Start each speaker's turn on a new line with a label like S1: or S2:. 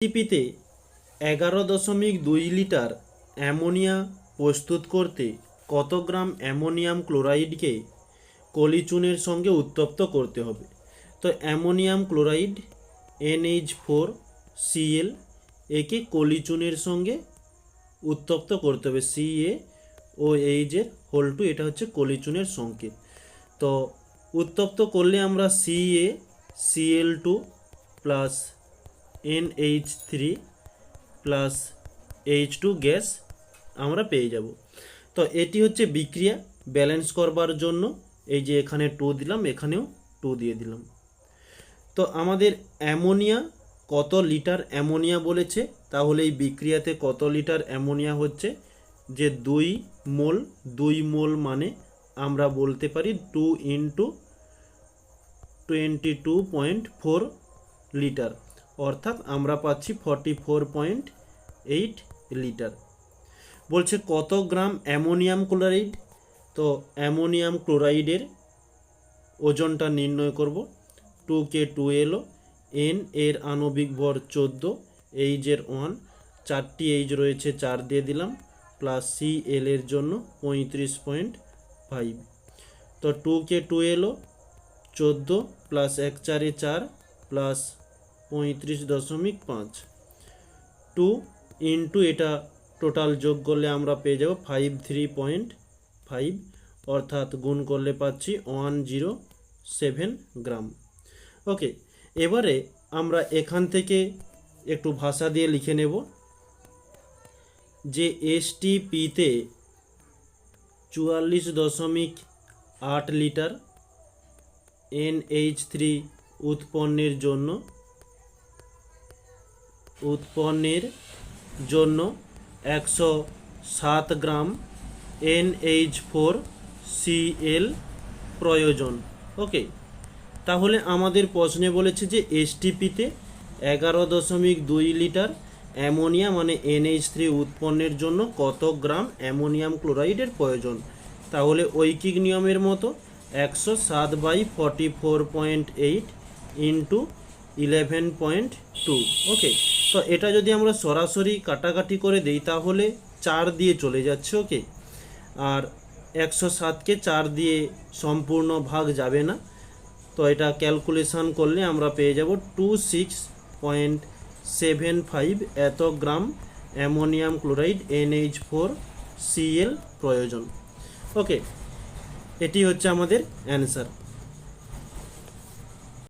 S1: টিপিতে এগারো দশমিক দুই লিটার অ্যামোনিয়া প্রস্তুত করতে কত গ্রাম অ্যামোনিয়াম ক্লোরাইডকে কলিচুনের সঙ্গে উত্তপ্ত করতে হবে? তো ammonium chloride NH four Cl একে কলিচুনের সঙ্গে উত্তপ্ত করতে হবে। সিএ ও এইচের হোল টু এটা হচ্ছে কলিচুনের সংকেত। তো উত্তপ্ত করলে আমরা CA CL two plus NH three plus H two gas আমরা পেয়ে যাব। তো এটি হচ্ছে বিক্রিয়া ব্যালেন্স করবার জন্য। এই যে এখানে টু দিলাম, এখানেও টু দিয়ে দিলাম। তো আমাদের অ্যামোনিয়া কত লিটার অ্যামোনিয়া বলেছে? তাহলে এই বিক্রিয়াতে কত লিটার অ্যামোনিয়া হচ্ছে? যে দুই মোল দুই মোল মানে আমরা বলতে পারি two into twenty two point four litre. অর্থাৎ আমরা পাচ্ছি forty four point eight litre বলছে কত গ্রাম অ্যামোনিয়াম ক্লোরাইড? তো অ্যামোনিয়াম ক্লোরাইডের ওজনটা নির্ণয় করব। টু কে টু এলো এন এর আণবিক ভর চোদ্দ এইচের ওয়ান চারটি এইচ রয়েছে, চার দিয়ে দিলাম প্লাস সি এল এর জন্য পঁয়ত্রিশ পয়েন্ট ফাইভ তো টু কে টু এলো চোদ্দ প্লাস এক চারে চার প্লাস পঁয়ত্রিশ দশমিক পাঁচ। টু ইন্টু এটা টোটাল যোগ করলে আমরা পেয়ে যাব ফাইভ থ্রি পয়েন্ট ফাইভ অর্থাৎ গুণ করলে পাচ্ছি one zero seven gram. Okay এবারে আমরা এখান থেকে একটু ভাষা দিয়ে লিখে নেব যে এসটিপিতে চুয়াল্লিশ দশমিক আট লিটার এনএইচ থ্রি উৎপন্নের জন্য উৎপন্নের জন্য একশো সাত গ্রাম এনএইচ ফোর সিএল প্রয়োজন। ওকে, তাহলে আমাদের প্রশ্নে বলেছে যে এসটিপিতে এগারো দশমিক দুই লিটার অ্যামোনিয়া মানে এনএইচ থ্রি উৎপন্নের জন্য কত গ্রাম অ্যামোনিয়াম ক্লোরাইডের প্রয়োজন? তাহলে ঐকিক নিয়মের মতো একশো সাত by forty four point eight into eleven point two. Okay তো এটা যদি আমরা সরাসরি কাটাকাটি করে দিই তাহলে চার দিয়ে চলে যাচ্ছে ওকে আর একশো সাতকে চার দিয়ে সম্পূর্ণ ভাগ যাবে না। তো এটা ক্যালকুলেশন করলে আমরা পেয়ে যাব two six point seven five এত gram ammonium chloride NH four CL প্রয়োজন। ওকে এটি হচ্ছে আমাদের অ্যান্সার